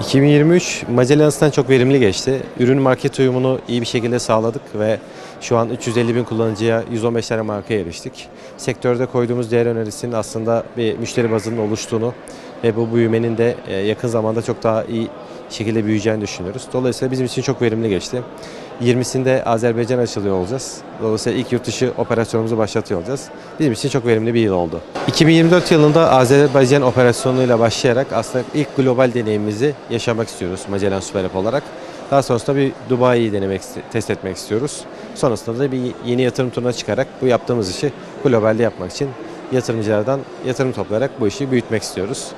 2023 Magellans'tan çok verimli geçti. Ürün market uyumunu iyi bir şekilde sağladık ve şu an 350 bin kullanıcıya 115 tane markaya eriştik. Sektörde koyduğumuz değer önerisinin aslında bir müşteri bazının oluştuğunu ve bu büyümenin de e, yakın zamanda çok daha iyi şekilde büyüyeceğini düşünüyoruz. Dolayısıyla bizim için çok verimli geçti. 20'sinde Azerbaycan açılıyor olacağız. Dolayısıyla ilk yurt dışı operasyonumuzu başlatıyor olacağız. Bizim için çok verimli bir yıl oldu. 2024 yılında Azerbaycan operasyonuyla başlayarak aslında ilk global deneyimimizi yaşamak istiyoruz Magellan Süper App olarak. Daha sonrasında bir Dubai'yi denemek, test etmek istiyoruz. Sonrasında da bir yeni yatırım turuna çıkarak bu yaptığımız işi globalde yapmak için yatırımcılardan yatırım toplayarak bu işi büyütmek istiyoruz.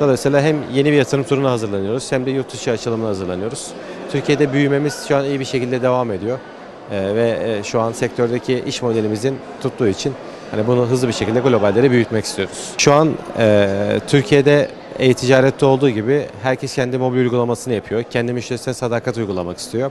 Dolayısıyla hem yeni bir yatırım turuna hazırlanıyoruz hem de yurt dışı açılımına hazırlanıyoruz. Türkiye'de büyümemiz şu an iyi bir şekilde devam ediyor. Ee, ve e, şu an sektördeki iş modelimizin tuttuğu için hani bunu hızlı bir şekilde globalde de büyütmek istiyoruz. Şu an e, Türkiye'de e-ticarette olduğu gibi herkes kendi mobil uygulamasını yapıyor. Kendi müşterisine sadakat uygulamak istiyor.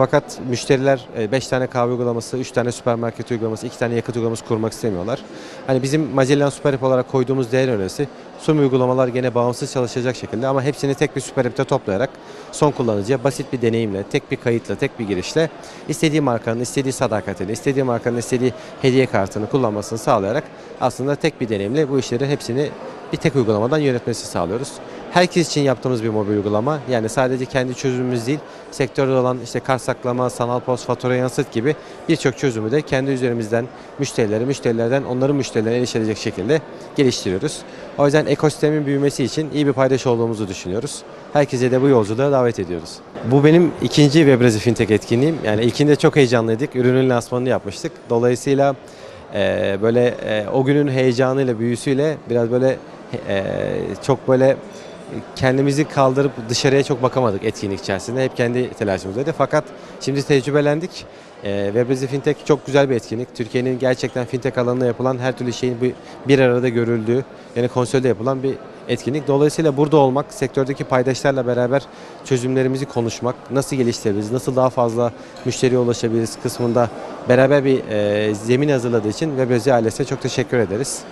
Fakat müşteriler 5 tane kahve uygulaması, 3 tane süpermarket uygulaması, 2 tane yakıt uygulaması kurmak istemiyorlar. Hani bizim Magellan Süper App olarak koyduğumuz değer önerisi tüm uygulamalar gene bağımsız çalışacak şekilde ama hepsini tek bir Süper App'te toplayarak son kullanıcıya basit bir deneyimle, tek bir kayıtla, tek bir girişle istediği markanın istediği sadakatini, istediği markanın istediği hediye kartını kullanmasını sağlayarak aslında tek bir deneyimle bu işleri hepsini bir tek uygulamadan yönetmesi sağlıyoruz. Herkes için yaptığımız bir mobil uygulama. Yani sadece kendi çözümümüz değil, sektörde olan işte kart saklama, sanal post, fatura yansıt gibi birçok çözümü de kendi üzerimizden müşterilere, müşterilerden onların müşterilerine erişilecek şekilde geliştiriyoruz. O yüzden ekosistemin büyümesi için iyi bir paydaş olduğumuzu düşünüyoruz. Herkese de bu yolculuğa davet ediyoruz. Bu benim ikinci Webrezi Fintech etkinliğim. Yani ilkinde çok heyecanlıydık. Ürünün lansmanını yapmıştık. Dolayısıyla e, böyle e, o günün heyecanıyla, büyüsüyle biraz böyle e, çok böyle kendimizi kaldırıp dışarıya çok bakamadık etkinlik içerisinde. Hep kendi telaşımızdaydı. Fakat şimdi tecrübelendik. E, Webrezi Fintech çok güzel bir etkinlik. Türkiye'nin gerçekten fintech alanında yapılan her türlü şeyin bir, bir arada görüldüğü, yani konsolde yapılan bir etkinlik. Dolayısıyla burada olmak, sektördeki paydaşlarla beraber çözümlerimizi konuşmak, nasıl geliştirebiliriz, nasıl daha fazla müşteriye ulaşabiliriz kısmında beraber bir e, zemin hazırladığı için Webrezi ailesine çok teşekkür ederiz.